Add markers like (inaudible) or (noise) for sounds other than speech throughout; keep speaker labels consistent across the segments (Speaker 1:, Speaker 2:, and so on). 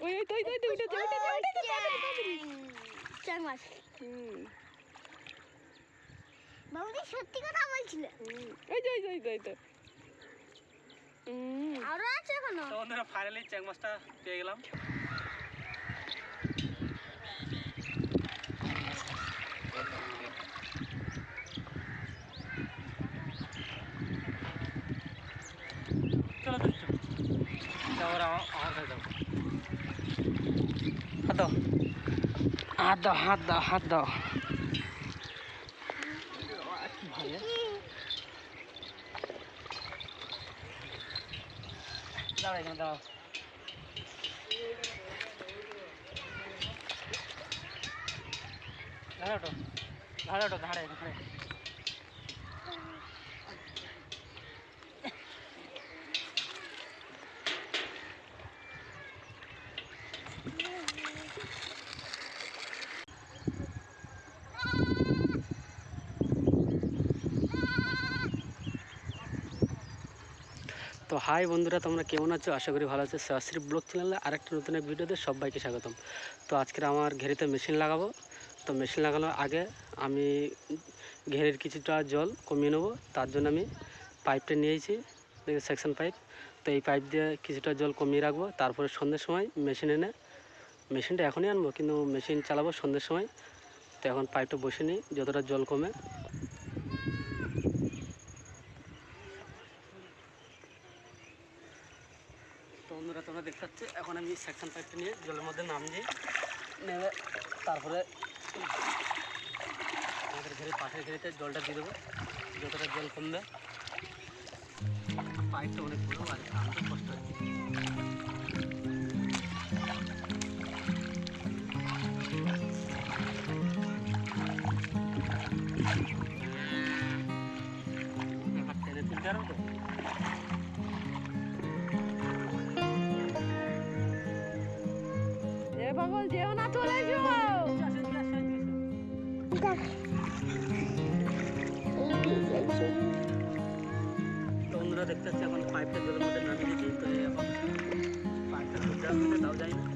Speaker 1: ওই ওই তো ওই তো, ওই তো উঠেছে উঠেছে উঠেছে তাড়াতাড়ি, তাড়াতাড়ি।
Speaker 2: চার মাস
Speaker 1: হুম,
Speaker 2: বাবুদি সত্যি কথা বলছিল
Speaker 1: ওই তো ওই ওই তো
Speaker 2: আরও আছে এখনও
Speaker 3: তো বন্ধুরা ফাইনালি চ্যাং মাছটা পেয়ে গেলাম চলো চলো। তারপরে আমার কাছে যাব হাত দাও। হাত দাও হাত দাও হাত দাও। ধারে ধারে ধারে তো হাই বন্ধুরা, তোমরা কেমন আছো? আশা করি ভালো আছো। শাস্ত্রী ব্লগ চ্যানেলে আরেকটা নতুন এক ভিডিওতে সবাইকে স্বাগতম। তো আজকের আমার ঘেরিতে মেশিন লাগাবো। তো মেশিন লাগানোর আগে আমি ঘেরের কিছুটা জল কমিয়ে নেব। তার জন্য আমি পাইপটা নিয়েছি সেকশন পাইপ তো এই পাইপ দিয়ে কিছুটা জল কমিয়ে রাখব। তারপরে সন্ধ্যের সময় মেশিন এনে মেশিনটা এখনই আনব, কিন্তু মেশিন চালাবো সন্ধ্যের সময়। তো এখন পাইপটা বসে নিই, যতটা জল কমে। বন্ধুরা, তোমরা দেখতে পাচ্ছ, এখন আমি সেকশন পাইপটা নিয়ে জলের মধ্যে নাম দিই নেমে তারপরে আমাদের ঘরে পাশের ঘেরেতে জলটা দিয়ে দেবো। যতটা জল কমবে। পাইপটা অনেক বড় আর টানতে কষ্ট হচ্ছে। টেনে তুলতে পারব তো?
Speaker 1: পাগল যেও না, চলে এসো।
Speaker 3: বন্ধুরা দেখতে পাচ্ছি এখন পাইপটা জলের মধ্যে নামিয়ে দিয়েছি তো এখন। পাইপটা তুলতে হবে তাও যাই না।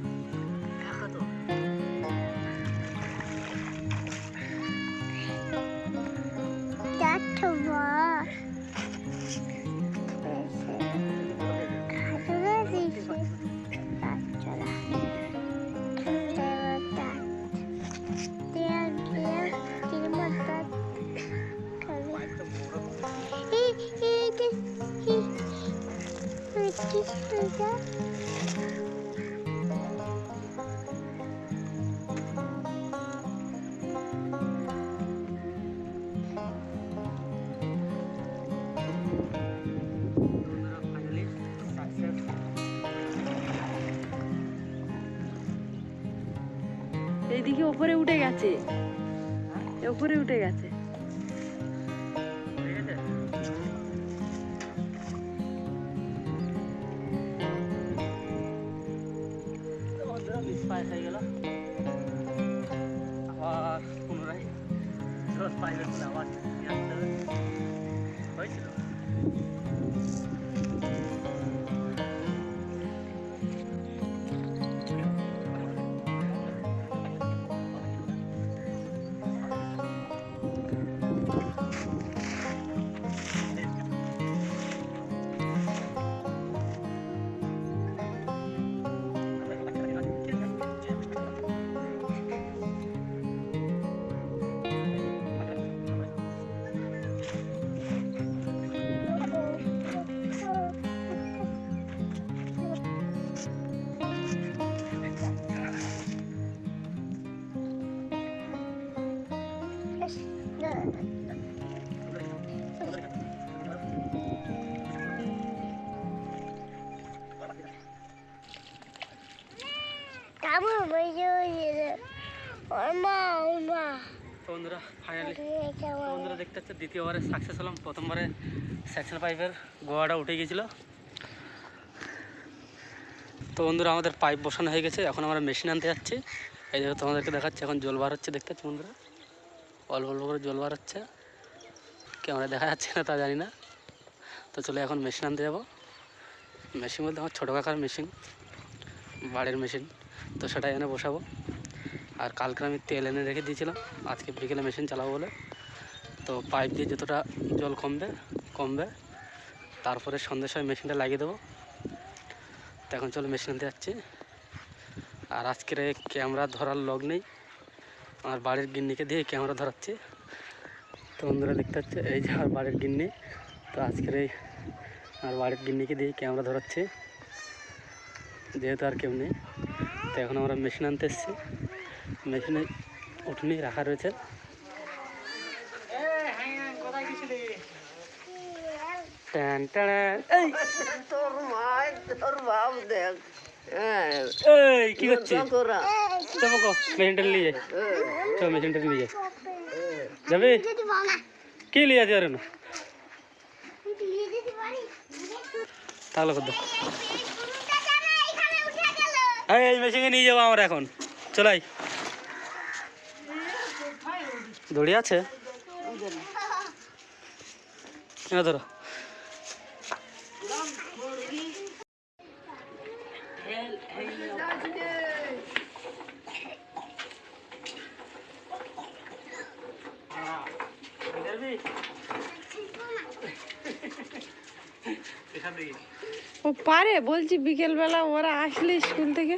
Speaker 1: এইদিকে ওপরে উঠে গেছে। ওপরে উঠে গেছে।
Speaker 3: বন্ধুরা ফাইনালি বন্ধুরা দেখতে পাচ্ছে দ্বিতীয়বারে সাকসেস হলাম। প্রথমবারে সেকশন পাইপের গোয়াটা উঠে গিয়েছিল। তো বন্ধুরা আমাদের পাইপ বসানো হয়ে গেছে। এখন আমরা মেশিন আনতে যাচ্ছি। এই যে তোমাদেরকে দেখাচ্ছি এখন জল বার হচ্ছে দেখতে পাচ্ছি বন্ধুরা? অল্প অল্প করে জল বার হচ্ছে ক্যামেরা দেখা যাচ্ছে না, তা জানি না। তো চলে এখন মেশিন আনতে যাব। মেশিন বলতে আমার ছোটো কাকার মেশিন বাড়ির মেশিন তো সেটা এনে বসাবো। আর কালকে আমি তেল এনে রেখে দিয়েছিলাম। আজকে বিকেলে মেশিন চালাবো বলে। তো পাইপ দিয়ে যতটা জল কমবে কমবে, তারপরে সন্ধ্যের সময় মেশিনটা লাগিয়ে দেবো। তো এখন চলো মেশিন আনতে যাচ্ছি। আর আজকের ক্যামেরা ধরার লগ নেই। আমার বাড়ির গিন্নিকে দিয়ে ক্যামেরা ধরাচ্ছি। তো বন্ধুরা দেখতে পাচ্ছে এই যে আমার বাড়ির গিন্নি। তো আজকের এই আমার বাড়ির গিন্নিকে দিয়ে ক্যামেরা ধরাচ্ছি। যেহেতু আর কেউ নেই তো এখন আমরা মেশিন আনতে এসেছি। মেশিনে উঠুনি রাখা রয়েছে। এই!
Speaker 4: তোর মায় তোর বাপ দেখ। হ্যাঁ।
Speaker 3: এই কি করছিস? চলো কো মেশিনটা নিয়ে যাই চল মেশিনটা নিয়ে যাই যাবে কি নিয়ে যাচ্ছে আর তাহলে
Speaker 2: গেল
Speaker 3: এই মেশিনে নিয়ে যাব আমরা এখন চলাই দড়ি আছে ধরো
Speaker 1: ও পারে বলছি বিকেলবেলা ওরা আসলে স্কুল থেকে।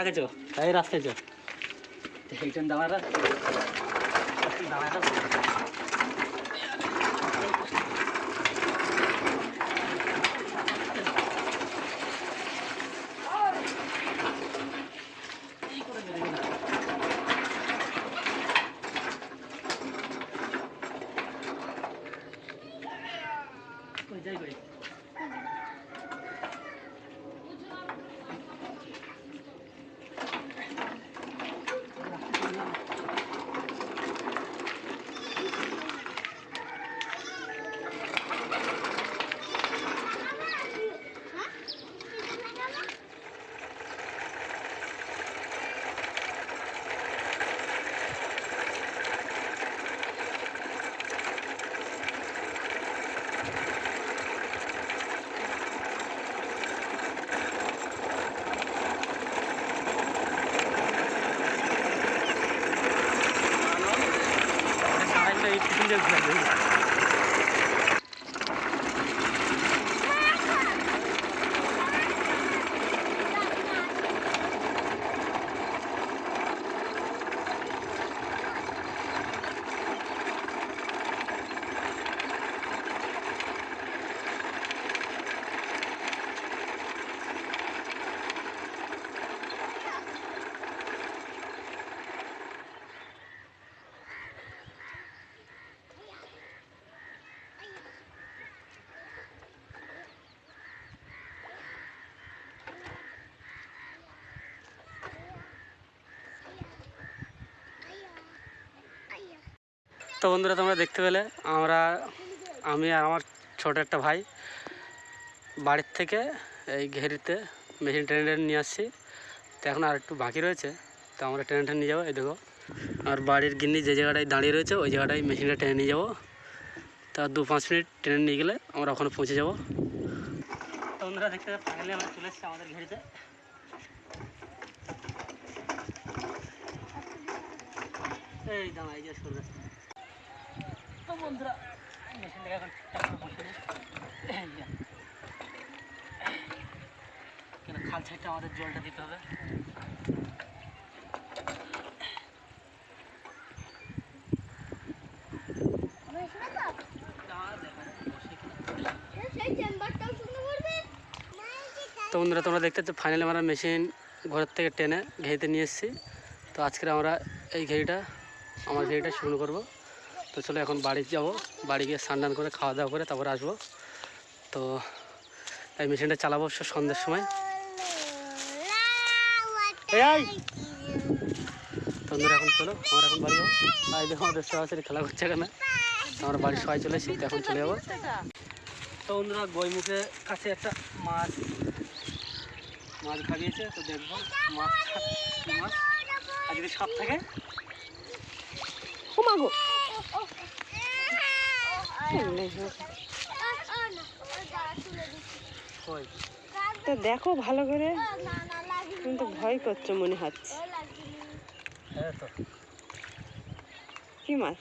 Speaker 3: আগে চো তাই রাস্তায় চো দাঁড়াটা যাই তো বন্ধুরা, তোমরা দেখতে পেলে, আমরা, আমি আর আমার ছোট একটা ভাই বাড়ির থেকে এই ঘেরিতে মেশিন ট্রেনে নিয়ে আসছি। তো এখন আর একটু বাকি রয়েছে, তো আমরা ট্রেনে টেনে নিয়ে যাব, এই দেখো। আর বাড়ির গিন্নি যে জায়গাটায় দাঁড়িয়ে রয়েছে, ওই জায়গাটায় মেশিনটা ট্রেনে নিয়ে যাব। তা দু পাঁচ মিনিট ট্রেনে নিয়ে গেলে আমরা ওখানে পৌঁছে যাব। বন্ধুরা, দেখতে ফাইনালি আমরা চলে এসেছি আমাদের ঘেরিতে। এই দাঁড়া, এই যে সরে তো বন্ধুরা মেশিনটাকে এখন ঠিকঠাক বসে নিই এই যে। কেন খাল সাইডটা আমাদের জলটা দিতে হবে? তো বন্ধুরা, তোমরা দেখতে পাচ্ছ ফাইনালি আমরা মেশিন ঘরের থেকে টেনে ঘেরিতে নিয়ে এসেছি। তো আজকের আমরা এই ঘেরিটা, আমার ঘেরিটা শুরু করব। তো চলো এখন বাড়ি যাব। বাড়ি গিয়ে স্নান করে খাওয়া দাওয়া করে তারপর আসব। তো এই মেশিনটা চালাবো সে সন্ধ্যের সময়। আই এখন চলো আমরা এখন বাড়ি যাব। আর দেখো আমাদের সরাসরি খেলা করছে তো আমরা বাড়ির সবাই চলে এসেছি এখন চলে যাব। তো বন্ধুরা গৈমুখে কাছে একটা মাছ মাছ ভাবিয়েছে তো দেখব মাছটা কি মাছ? আর যদি সাপ থাকে
Speaker 1: ও মা গো।
Speaker 3: ওই
Speaker 1: তো দেখো ভালো করে। কিন্তু ভয় করছ মনে হচ্ছে। কি মাছ?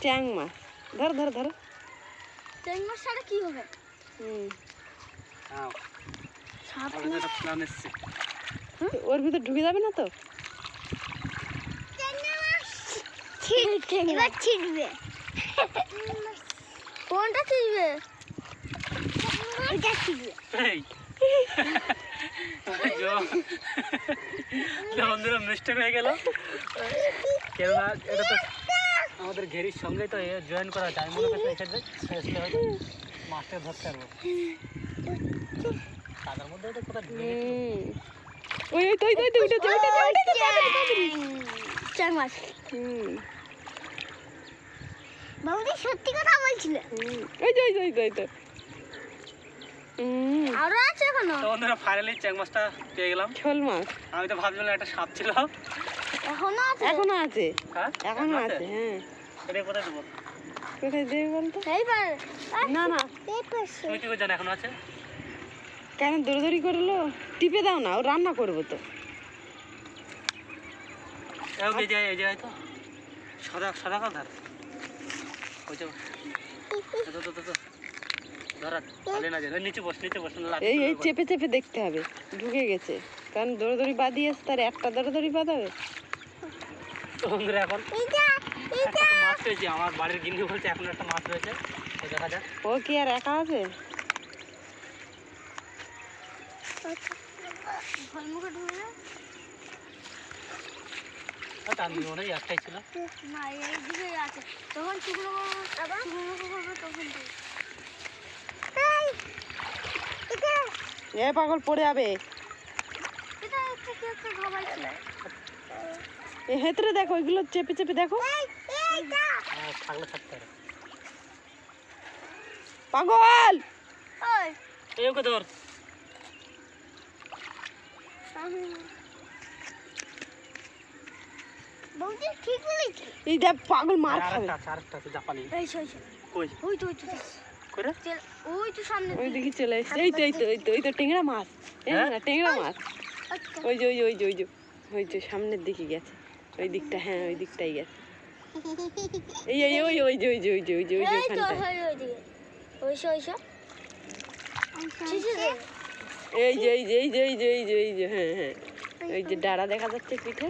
Speaker 1: ট্যাং মাছ। ধর ধর ধর।
Speaker 2: কি হবে?
Speaker 1: হুম।
Speaker 3: আমাদের একটা প্ল্যান এসছে।
Speaker 1: হ্যাঁ, ওর ভিতর ঢুকে যাবে না তো?
Speaker 2: এবার ছিটবে। কোনটা ছিটবে এটা ছিটবে
Speaker 3: এই বন্ধুরা মিস্টেক হয়ে গেল কেননা এটা তো আমাদের ঘেরির সঙ্গে তো জয়েন করা যায় মনে করছে এখানে ফেসলে হয়তো মাছটা ধরতে পারব তাদের মধ্যে কোথায়
Speaker 1: ওই ওই তো ওই তো
Speaker 2: চার মাস
Speaker 1: হুম
Speaker 2: বাবুদি সত্যি কথা বলছিল
Speaker 1: ওই তো ওই তো ওই তো
Speaker 2: আরও আছে এখনও
Speaker 3: তো বন্ধুরা ফাইনালি চ্যাং মাছটা পেয়ে গেলাম
Speaker 1: শোল মাছ
Speaker 3: আমি তো ভাবছিলাম একটা সাপ ছিল
Speaker 2: এখনও আছে
Speaker 1: এখনও আছে
Speaker 3: হ্যাঁ
Speaker 1: এখনও আছে হ্যাঁ
Speaker 3: এটা কোথায় দেবো
Speaker 1: কোথায় দেবে বলতো
Speaker 2: এইবার
Speaker 1: না না
Speaker 3: তুমি কি করে জানো এখন আছে
Speaker 1: কেন দৌড়দৌড়ি করল টিপে দাও না ও রান্না করব তো
Speaker 3: এই যে- এই যে এই যে তো সাদা সাদা কালার
Speaker 1: এই এই চেপে চেপে দেখতে হবে। ঢুকে গেছে। কারণ দৌড়দৌড়ি বাদিয়েছে তার একটা দৌড়দৌড়ি
Speaker 3: বন্ধুরা এখন একটা মাছ পেয়েছি আমার বাড়ির গিন্নি বলছে এখন একটা মাছ রয়েছে। দেখা যাক।
Speaker 1: ও কি আর একা আছে?
Speaker 2: ঢুকবে
Speaker 3: আর তার নিয়ে মনে হয় একটাই ছিল।
Speaker 2: না এই দিকে আছে। তখন শুকনো আবার? শুকনো তখন
Speaker 1: এ পাগল পড়ে যাবে। এ হেতরে দেখো ওইগুলো চেপে চেপে দেখো।
Speaker 3: হ্যাঁ
Speaker 1: পাগল
Speaker 2: ওই।
Speaker 3: এই ওকে ধর।
Speaker 2: বৌদি ঠিক বলেছি।
Speaker 1: এই দেখ পাগল মার খাবে।
Speaker 3: আরেকটা আছে আরেকটা আছে জাপানি।
Speaker 2: এই সই সই
Speaker 3: কই
Speaker 2: ওই তো ওই তো
Speaker 3: করে?
Speaker 2: চল ওই তো সামনে
Speaker 1: ওই দিকে চলে এসছে। এই তো এই তো এই তো এই তো টেংরা মাছ। এই
Speaker 3: হ্যাঁ?
Speaker 1: না টেংরা মাছ।
Speaker 2: আচ্ছা।
Speaker 1: ওই যে ওই যে ওই যে ওই যে ওই যে সামনের দিকে গেছে। ওই দিকটা হ্যাঁ ওই দিকটাই গেছে। এই এই ওই ওই যে ওই যে ওই যে ওই যে ওই যে
Speaker 2: ওই ওই ওই ওই সই ঠিক আছে
Speaker 1: এই যে এই যে এই যে এই যে এই যে এই যে হ্যাঁ হ্যাঁ। ওই যে ডাড়া দেখা যাচ্ছে পিঠে।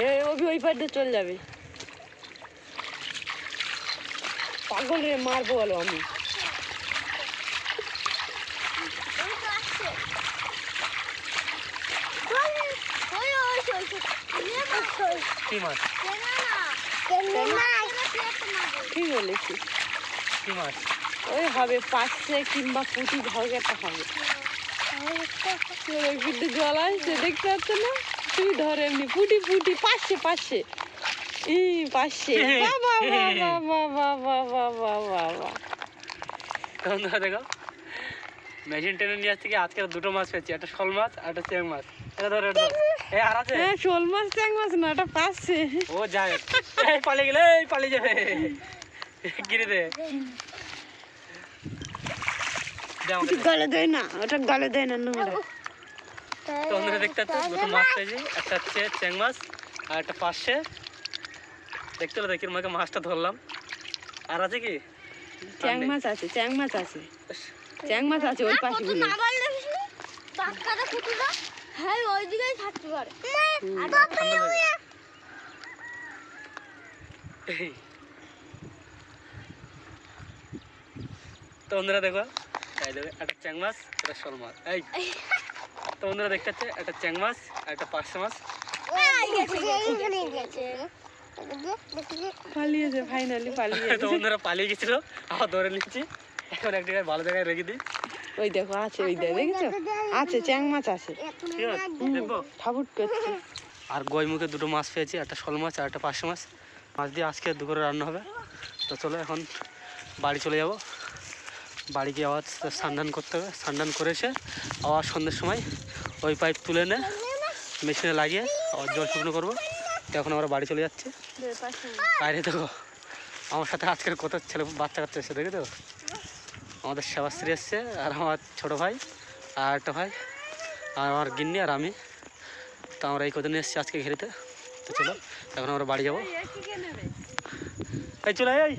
Speaker 1: চল ওই
Speaker 2: ওই
Speaker 1: দিয়ে চলে যাবে। পাগল রে মারবো বলো আমি।
Speaker 3: কি মাছ?
Speaker 1: কি বলেছি
Speaker 3: কি মাছ?
Speaker 1: ওই হবে কিংবা পুঁটি হবে। দিয়ে জল আসছে দেখতে পাচ্ছ না? তুই ধর এমনি পাঁচশে পাঁচশে। ই পাঁচশে। (laughs) বাবা বাবা বাবা বাবা বাবা বাবা।
Speaker 3: বন্ধুরা দেখো। মেশিন টেনে নিয়ে আসছে কি? আজকে দুটো মাছ পেয়েছি একটা শোল মাছ আর একটা চেং মাছ। এটা ধর এটা এই আর আছে?
Speaker 1: হ্যাঁ শোল মাছ ট্যাং মাছ না ওটা পাচ্ছে।
Speaker 3: ও যায় এই পালিয়ে গেলে এই পালিয়ে যাবে। গিরে দে।
Speaker 1: গলে দেয় না ওটা গলে দেয় না নোংরা।
Speaker 3: তো দেখতে পাচ্ছ দুটো মাছ পেয়েছি। একটা হচ্ছে চেং মাছ আর একটা পাশে। দেখতে হলো দেখি আমাকে মাছটা ধরলাম। আর আছে কি?
Speaker 1: চ্যাং মাছ আছে চ্যাং মাছ আছে। চ্যাং মাছ আছে ওই পাশে
Speaker 2: হ্যাঁ ওই দিকেই থাকতে পারে।
Speaker 3: তো বন্ধুরা দেখো এই দেখো একটা চ্যাং মাছ একটা শোল মাছ এই তো বন্ধুরা দেখতে পাচ্ছে একটা চ্যাং মাছ আর একটা পার্শে মাছ।
Speaker 1: পালিয়েছে ফাইনালি পালিয়ে
Speaker 3: তো বন্ধুরা পালিয়ে গেছিল আবার ধরে নিচ্ছি। এখন এক জায়গায় ভালো জায়গায় রেখে দিই।
Speaker 1: ওই দেখো আছে ওই দেখো দেখেছ আছে চ্যাং মাছ আছে।
Speaker 3: ঠিক আছে
Speaker 1: ঠাবুট করছে।
Speaker 3: আর গই মুখে দুটো মাছ পেয়েছি একটা শোল মাছ আর একটা পার্শে মাছ। মাছ দিয়ে আজকে দুপুরে রান্না হবে। তো চলো এখন বাড়ি চলে যাব। বাড়ি গিয়ে আবার স্নান করতে হবে। স্নান করে এসে আবার সন্ধ্যের সময় ওই পাইপ তুলে এনে মেশিনে লাগিয়ে আবার জল শুকনো করব। তো এখন আমরা বাড়ি চলে যাচ্ছি। বাইরে দেখো আমার সাথে আজকের কত ছেলে বাচ্চা কাচ্চা এসে দেখে তো আমাদের সেবাশ্রী এসছে আর আমার ছোটো ভাই, আর একটা ভাই, আর আমার গিন্নি আর আমি। তো আমরা এই কদিন এসেছি আজকে ঘেরিতে। তো চলো, এখন আমরা বাড়ি যাব। এই চলে এই।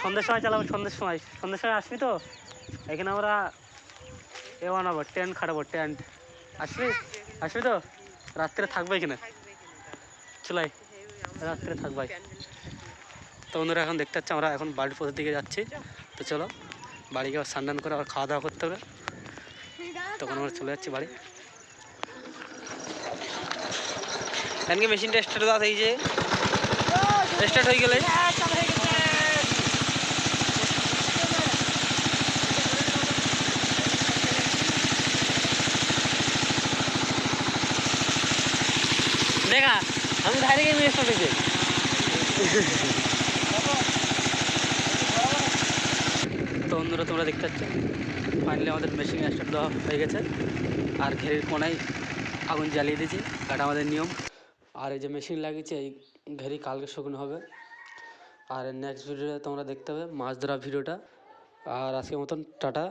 Speaker 3: সন্ধ্যের সময় চালাবো, সন্ধ্যের সময়। সন্ধ্যের সময় আসবি তো? এখানে আমরা এ বানাবো, টেন্ট খাটাবো, টেন্ট। আসবি? আসবি তো? রাত্রে থাকবে এখানে। চলাই রাত্রে থাকবাই তো বন্ধুরা, এখন দেখতে পাচ্ছি আমরা এখন বাড়ির পথের দিকে যাচ্ছি। তো চলো বাড়ি গিয়ে স্নান করে আবার খাওয়া দাওয়া করতে হবে। তখন আমরা চলে যাচ্ছি বাড়ি।
Speaker 5: মেশিনটা স্টার্ট দাও এই স্টার্ট হয়ে গেলে দেখা গিয়ে স্টার্ট
Speaker 3: তো বন্ধুরা, তোমরা দেখতে পাচ্ছ? ফাইনালি আমাদের মেশিন স্টার্ট দেওয়া হয়ে গেছে। আর ঘেরির কোনায় আগুন জ্বালিয়ে দিয়েছি। এটা আমাদের নিয়ম, আর এই যে মেশিন লাগিয়েছে, এই ঘেরি কালকে শুকনো হবে। আর নেক্সট ভিডিওটা তোমরা দেখতে হবে মাছ ধরা ভিডিওটা। আর আজকের মতন টাটা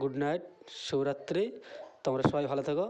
Speaker 3: গুড নাইট শুভরাত্রি। তোমরা সবাই ভালো থেকো।